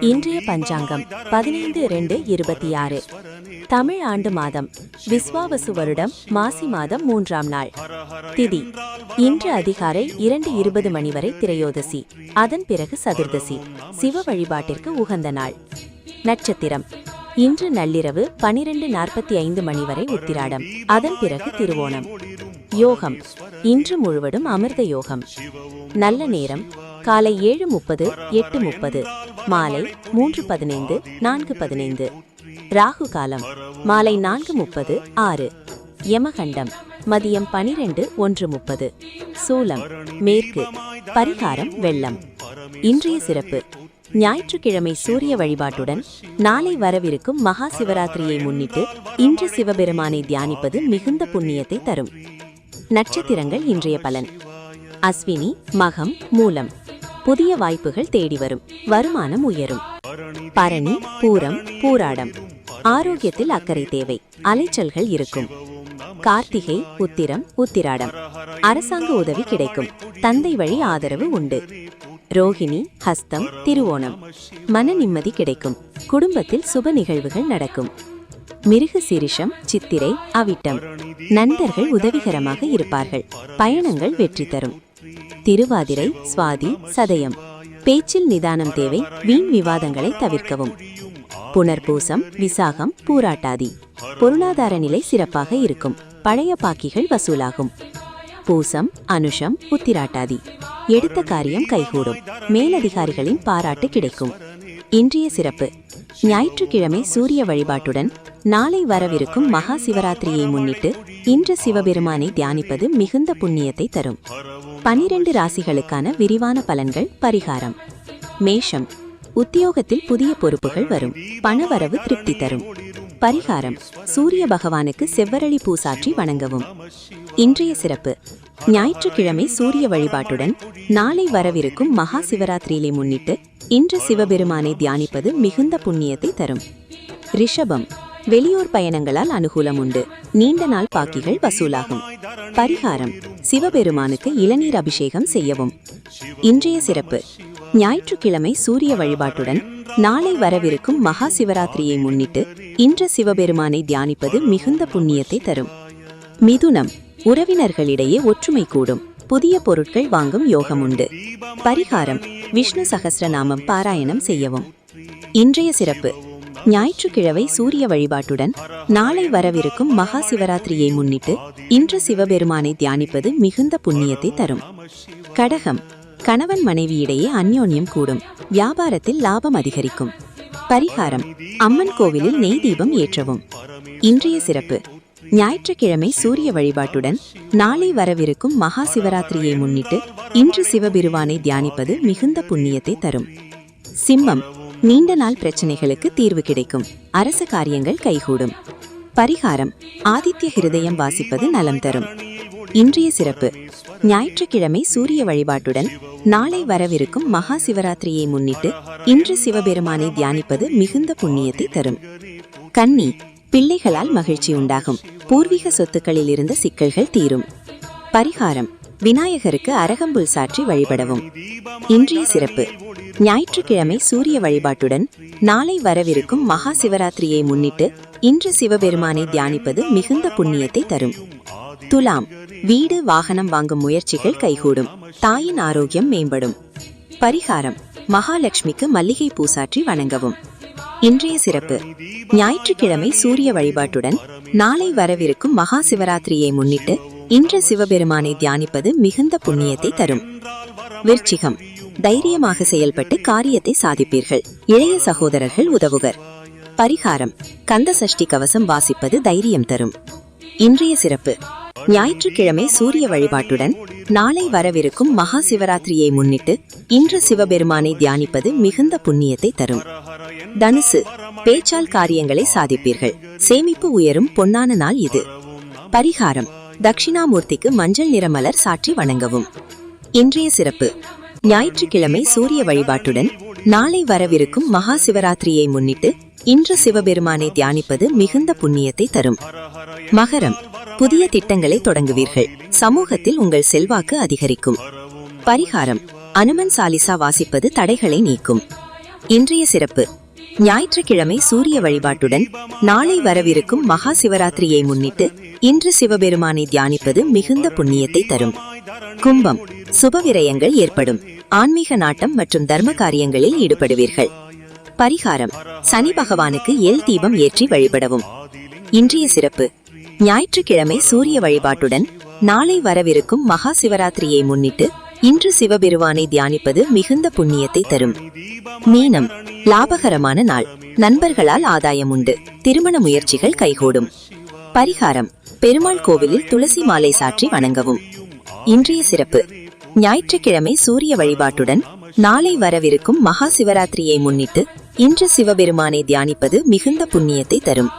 இன்றைய பஞ்சாங்கம் பதினைந்து இரண்டு இருபத்தி ஆறு. தமிழ் ஆண்டு மாதம் விஸ்வாவசு வருடம் மாசி மாதம் மூன்றாம் நாள். திதி இன்று அதிகாலை இரண்டு இருபது மணி வரை திரையோதசி அதன் பிறகு சதுர்தசி சிவ வழிபாட்டிற்கு உகந்த நாள். நட்சத்திரம் இன்று நள்ளிரவு பனிரெண்டு நாற்பத்தி ஐந்து மணி வரை உத்திராடம் அதன் பிறகு திருவோணம். யோகம் இன்று முழுவதும் அமிர்த யோகம். நல்ல நேரம் காலை ஏழு முப்பது எட்டு முப்பது. மாலை மூன்று பதினைந்து நான்கு பதினைந்து. ராகு காலம் மாலை நான்கு முப்பது ஆறு. யமகண்டம் மதியம் பனிரெண்டு ஒன்று முப்பது. சூலம் மேற்கு பரிகாரம் வெள்ளம். இன்றைய சிறப்பு ஞாயிற்றுக்கிழமை சூரிய வழிபாட்டுடன் நாளை வரவிருக்கும் மகா சிவராத்திரியை முன்னிட்டு இன்று சிவபெருமானை தியானிப்பது மிகுந்த புண்ணியத்தை தரும். நட்சத்திரங்கள் இன்றைய பலன். அஸ்வினி மகம் மூலம். புதிய வாய்ப்புகள் தேடி வரும். வருமானம் உயரும். பரணி பூரம் பூராடம். ஆரோக்கியத்தில் அக்கறை தேவை. அலைச்சல்கள் இருக்கும். கார்த்திகை உத்திரம் உத்திராடம். அரசாங்க உதவி கிடைக்கும். தந்தை வழி ஆதரவு உண்டு. ரோகிணி ஹஸ்தம் திருவோணம். மன நிம்மதி கிடைக்கும். குடும்பத்தில் சுப நிகழ்வுகள் நடக்கும். மிருக சிரிஷம் சித்திரை அவிட்டம். நண்பர்கள் உதவிகரமாக இருப்பார்கள். பயணங்கள் வெற்றி தரும். திருவாதிரை சுவாதி சதயம். பேச்சில் நிதானம் தேவை வீண் விவாதங்களை தவிர்க்கவும். புனர்பூசம் விசாகம் பூராட்டாதி. பொருளாதார நிலை சிறப்பாக இருக்கும். பழைய பாக்கிகள் வசூலாகும். பூசம் அனுஷம் உத்திராட்டாதி. எடுத்த காரியம் கைகூடும். மேலதிகாரிகளின் பாராட்டு கிடைக்கும். இன்றைய சிறப்பு. ஞாயிற்றுக்கிழமை சூரிய வழிபாட்டுடன் நாளை வரவிருக்கும் மகா சிவராத்திரியை முன்னிட்டு இன்று சிவபெருமானை தியானிப்பது மிகுந்த புண்ணியத்தை தரும். பனிரெண்டு ராசிகளுக்கான விரிவான பலன்கள் பரிகாரம். மேஷம். உத்தியோகத்தில் புதிய பொறுப்புகள் வரும். பணவரவு திருப்தி தரும். பரிகாரம். சூரிய பகவானுக்கு செவ்வரளி பூசாற்றி வணங்கவும். இன்றைய சிறப்பு. ஞாயிற்றுக்கிழமை சூரிய வழிபாட்டுடன் நாளை வரவிருக்கும் மகா சிவராத்திரியிலே முன்னிட்டு இன்று சிவபெருமானை தியானிப்பது மிகுந்த புண்ணியத்தை தரும். ரிஷபம். வெளியூர் பயணங்களால் அனுகூலம் உண்டு நீண்ட நாள் பாக்கிகள் வசூலாகும். பரிகாரம். சிவபெருமானுக்கு இளநீர் அபிஷேகம் செய்யவும். இன்றைய சிறப்பு. ஞாயிற்றுக்கிழமை சூரிய வழிபாட்டுடன் நாளை வரவிருக்கும் மகா சிவராத்திரியை முன்னிட்டு இன்று சிவபெருமானை தியானிப்பது மிகுந்த புண்ணியத்தை தரும். மிதுனம். உறவினர்களிடையே ஒற்றுமை கூடும். புதிய பொருட்கள் வாங்கும் யோகம் உண்டு பரிகாரம். விஷ்ணு சகசிரநாமம் பாராயணம் செய்யவும். இன்றைய சிறப்பு. ஞாயிற்றுக்கிழமை சூரிய வழிபாட்டுடன் நாளை வரவிருக்கும் மகா சிவராத்திரியை முன்னிட்டு இன்று சிவபெருமானை தியானிப்பது மிகுந்த புண்ணியத்தை தரும். கடகம் கணவன் மனைவியிடையே அந்யோன்யம் கூடும். வியாபாரத்தில் லாபம் அதிகரிக்கும். பரிகாரம் அம்மன் கோவிலில் நெய் தீபம் ஏற்றவும். இன்றைய சிறப்பு ஞாயிற்றுக்கிழமை சூரிய வழிபாட்டுடன் நாளை வரவிருக்கும் மகா சிவராத்திரியை முன்னிட்டு இன்று சிவபெருமானை தியானிப்பது மிகுந்த புண்ணியத்தை தரும். சிம்மம் நீண்ட நாள் பிரச்சனைகளுக்கு தீர்வு கிடைக்கும். அரச காரியங்கள் கைகூடும். பரிகாரம் ஆதித்ய ஹிருதயம் வாசிப்பது நலம் தரும். இன்றைய சிறப்பு ஞாயிற்றுக்கிழமை சூரிய வழிபாட்டுடன் நாளை வரவிருக்கும் மகா சிவராத்திரியை முன்னிட்டு இன்று சிவபெருமானை தியானிப்பது மிகுந்த புண்ணியத்தை தரும். கன்னி பிள்ளைகளால் மகிழ்ச்சி உண்டாகும். பூர்வீக சொத்துக்களில் இருந்த சிக்கல்கள் தீரும். பரிகாரம் விநாயகருக்கு அரகம்புல் சாற்றி வழிபடவும். இன்றைய சிறப்பு. ஞாயிற்றுக்கிழமை சூரிய வழிபாட்டுடன் நாளை வரவிருக்கும் மகா சிவராத்திரியை முன்னிட்டு இன்று சிவபெருமானை தியானிப்பது மிகுந்த புண்ணியத்தை தரும். துலாம். வீடு வாகனம் வாங்கும் முயற்சிகள் கைகூடும். தாயின் ஆரோக்கியம் மேம்படும். பரிகாரம். மகாலட்சுமிக்கு மல்லிகை பூசாற்றி வணங்கவும். இன்றைய சிறப்பு. ஞாயிற்றுக்கிழமை சூரிய வழிபாட்டுடன் நாளை வரவிருக்கும் மகா சிவராத்திரியை முன்னிட்டு இன்று சிவபெருமானை தியானிப்பது மிகுந்த புண்ணியத்தை தரும். விருச்சிகம். தைரியமாக செயல்பட்டு காரியத்தை சாதிப்பீர்கள். இளைய சகோதரர்கள் உதவுவர் பரிகாரம். கந்த சஷ்டி கவசம் வாசிப்பது தைரியம் தரும். இன்றைய சிறப்பு. ஞாயிற்றுக்கிழமை சூரிய வழிபாட்டுடன் நாளை வரவிருக்கும் மகா சிவராத்திரியை முன்னிட்டு இன்று சிவபெருமானை தியானிப்பது மிகுந்த புண்ணியத்தை தரும். தனுசு. பேச்சால் காரியங்களை சாதிப்பீர்கள். சேமிப்பு உயரும் பொன்னான நாள் இது. பரிகாரம். தட்சிணாமூர்த்திக்கு மஞ்சள் நிற மலர் சாற்றி வணங்கவும். இன்றைய சிறப்பு. ஞாயிற்றுக்கிழமை சூரிய வழிபாட்டுடன் நாளை வரவிருக்கும் மகா சிவராத்திரியை முன்னிட்டு இன்று சிவபெருமானை தியானிப்பது மிகுந்த புண்ணியத்தை தரும். மகரம். புதிய திட்டங்களை தொடங்குவீர்கள். சமூகத்தில் உங்கள் செல்வாக்கு அதிகரிக்கும். பரிகாரம். அனுமன் சாலிசா வாசிப்பது தடைகளை நீக்கும். இன்றைய சிறப்பு. ஞாயிற்றுக்கிழமை சூரிய வழிபாட்டுடன் நாளை வரவிருக்கும் மகா சிவராத்திரியை முன்னிட்டு இன்று சிவபெருமானை தியானிப்பது மிகுந்த புண்ணியத்தை தரும். கும்பம் சுபவிரயங்கள் ஏற்படும். ஆன்மீக நாட்டம் மற்றும் தர்ம காரியங்களில் ஈடுபடுவீர்கள். பரிகாரம் சனி பகவானுக்கு எல் தீபம் ஏற்றி வழிபடவும். இன்றைய சிறப்பு ஞாயிற்றுக்கிழமை சூரிய வழிபாட்டுடன் நாளை வரவிருக்கும் மகா சிவராத்திரியை முன்னிட்டு இன்று சிவபெருமானை தியானிப்பது மிகுந்த புண்ணியத்தை தரும். மீனம் லாபகரமான நாள். நண்பர்களால் ஆதாயம் உண்டு. திருமண முயற்சிகள் கைகூடும். பரிகாரம் பெருமாள் கோவிலில் துளசி மாலை சாற்றி வணங்கவும். இன்றைய சிறப்பு ஞாயிற்றுக்கிழமை சூரிய வழிபாட்டுடன் நாளை வரவிருக்கும் மகா சிவராத்திரியை முன்னிட்டு இன்று சிவபெருமானை தியானிப்பது மிகுந்த புண்ணியத்தை தரும்.